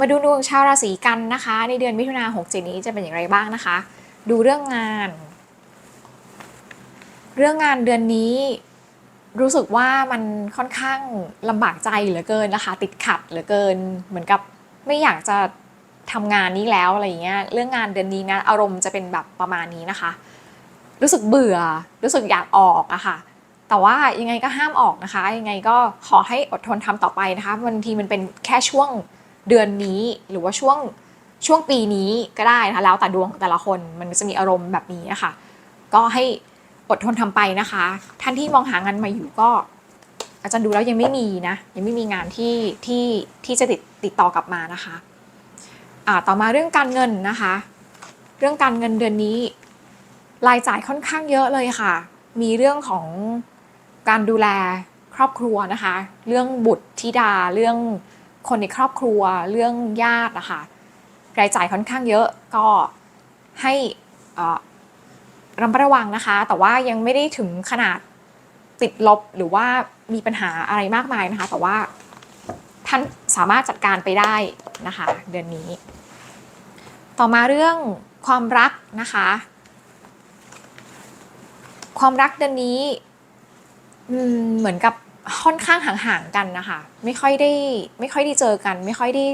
มาดูดวงชาวราศีกันนะคะ ในเดือนมิถุนาหกเจ็นี้จะเป็นอย่างไรบ้างนะคะ ดูเรื่องงาน เรื่องงานเดือนนี้รู้สึกว่ามันค่อนข้างลำบากใจเหลือเกินนะคะ ติดขัดเหลือเกิน เหมือนกับไม่อยากจะทำงานนี้แล้วอะไรเงี้ยเรื่องงานเดือนนี้นะอารมณ์จะเป็นแบบประมาณนี้นะคะ รู้สึกเบื่อ รู้สึกอยากออกอะค่ะ แต่ว่ายังไงก็ห้ามออกนะคะ ยังไงก็ขอให้อดทนทำต่อไปนะคะบางทีมันเป็นแค่ช่วง เดือนนี้หรือว่าช่วงช่วงปีนี้ก็ได้นะคะแล้วแต่ดวงของแต่ละคนมันจะมีอารมณ์แบบนี้นะคะก็ให้อดทนทำไปนะคะ ท่านที่มองหางานมาอยู่ก็ อาจารย์ดูแล้วยังไม่มีนะ ยังไม่มีงานที่ที่ที่จะติดติดต่อกลับมานะคะอ่าต่อมาเรื่องการเงินนะคะ เรื่องการเงินเดือนนี้ รายจ่ายค่อนข้างเยอะเลยค่ะ มีเรื่องของการดูแลครอบครัวนะคะ เรื่องบุตรธิดาเรื่อง คนในครอบครัวเรื่องญาตินะคะรายจ่ายค่อนข้างเยอะก็ให้ระมัดระวังนะคะ แต่ว่ายังไม่ได้ถึงขนาดติดลบหรือว่ามีปัญหาอะไรมากมายนะคะ แต่ว่าท่านสามารถจัดการไปได้นะคะ เดือนนี้ ต่อมาเรื่องความรักนะคะ ความรักเดือนนี้เหมือนกับ ค่อนข้างห่างๆกันนะคะไม่ค่อยได้ไม่ค่อยได้เจอกัน ไม่ค่อยได้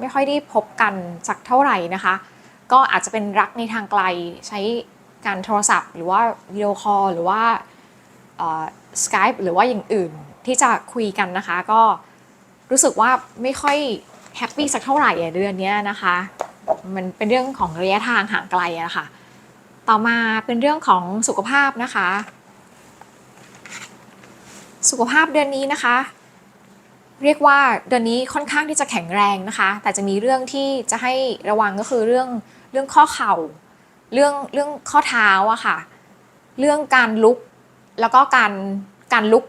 ไม่ค่อยได้พบกันสักเท่าไหร่นะคะ ก็อาจจะเป็นรักในทางไกลใช้การโทรศัพท์ หรือว่าวิดีโอคอลหรือว่าสกายหรือว่าอย่างอื่นที่จะคุยกันนะคะ ก็รู้สึกว่าไม่ค่อยแฮปปี้สักเท่าไหร่เดือนนี้นะคะ มันเป็นเรื่องของระยะทางห่างไกลอะค่ะ ต่อมาเป็นเรื่องของสุขภาพนะคะ สุขภาพเดือนนี้นะคะ เรียกว่าเดือนนี้ค่อนข้างที่จะแข็งแรงนะคะ แต่จะมีเรื่องที่จะให้ระวังก็คือเรื่องเรื่องข้อเข่า เรื่องเรื่องข้อเท้าอะค่ะ เรื่องการลุกแล้วก็การการลุก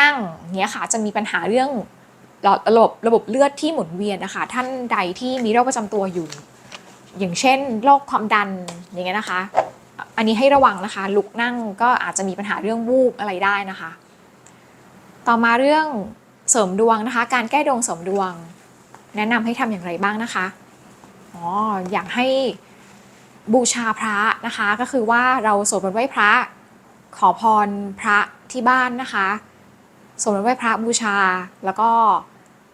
นั่งเนี้ยค่ะจะมีปัญหาเรื่องระบบระบบเลือดที่หมุนเวียนนะคะท่านใดที่มีโรคประจำตัวอยู่ อย่างเช่นโรคความดันอย่างเงี้ยนะคะ อันนี้ให้ระวังนะคะ ลุกนั่งก็อาจจะมีปัญหาเรื่องวูบอะไรได้นะคะ ต่อมาเรื่องเสริมดวงนะคะ การแก้ดวงเสริมดวง แนะนำให้ทำอย่างไรบ้างนะคะอ๋ออยากให้บูชาพระนะคะ ก็คือว่าเราสวดมนต์ไหว้พระ ขอพรพระที่บ้านนะคะสวดมนต์ไหว้พระบูชา แล้วก็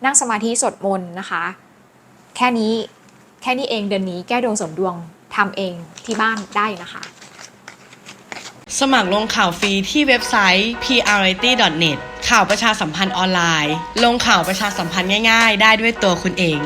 นั่งสมาธิสวดมนต์นะคะ แค่นี้แค่นี้เองเดือนนี้แก้ดวงเสริมดวงทำเองที่บ้านได้นะคะ สมัครลงข่าวฟรีที่เว็บไซต์ prrity.net ข่าวประชาสัมพันธ์ออนไลน์ ลงข่าวประชาสัมพันธ์ง่ายๆ ได้ด้วยตัวคุณเอง